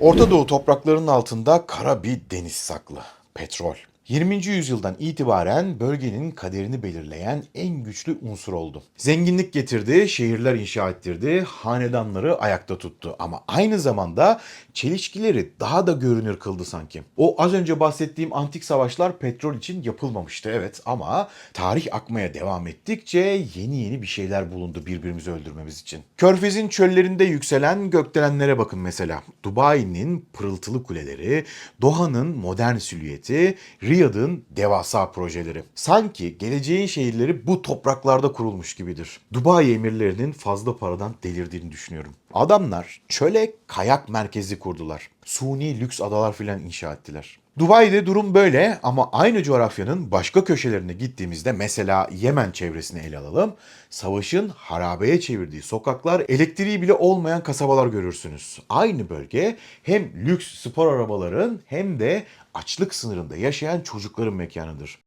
Orta Doğu topraklarının altında kara bir deniz saklı. Petrol. 20. yüzyıldan itibaren bölgenin kaderini belirleyen en güçlü unsur oldu. Zenginlik getirdi, şehirler inşa ettirdi, hanedanları ayakta tuttu. Ama aynı zamanda çelişkileri daha da görünür kıldı sanki. O az önce bahsettiğim antik savaşlar petrol için yapılmamıştı evet ama tarih akmaya devam ettikçe yeni yeni bir şeyler bulundu birbirimizi öldürmemiz için. Körfez'in çöllerinde yükselen gökdelenlere bakın mesela. Dubai'nin pırıltılı kuleleri, Doha'nın modern silüeti, Riyad'ın devasa projeleri. Sanki geleceğin şehirleri bu topraklarda kurulmuş gibidir. Dubai emirlerinin fazla paradan delirdiğini düşünüyorum. Adamlar çöle kayak merkezi kurdular. Suni lüks adalar filan inşa ettiler. Dubai'de durum böyle ama aynı coğrafyanın başka köşelerine gittiğimizde mesela Yemen çevresini ele alalım. Savaşın harabeye çevirdiği sokaklar, elektriği bile olmayan kasabalar görürsünüz. Aynı bölge hem lüks spor arabaların hem de açlık sınırında yaşayan çocukların mekanıdır.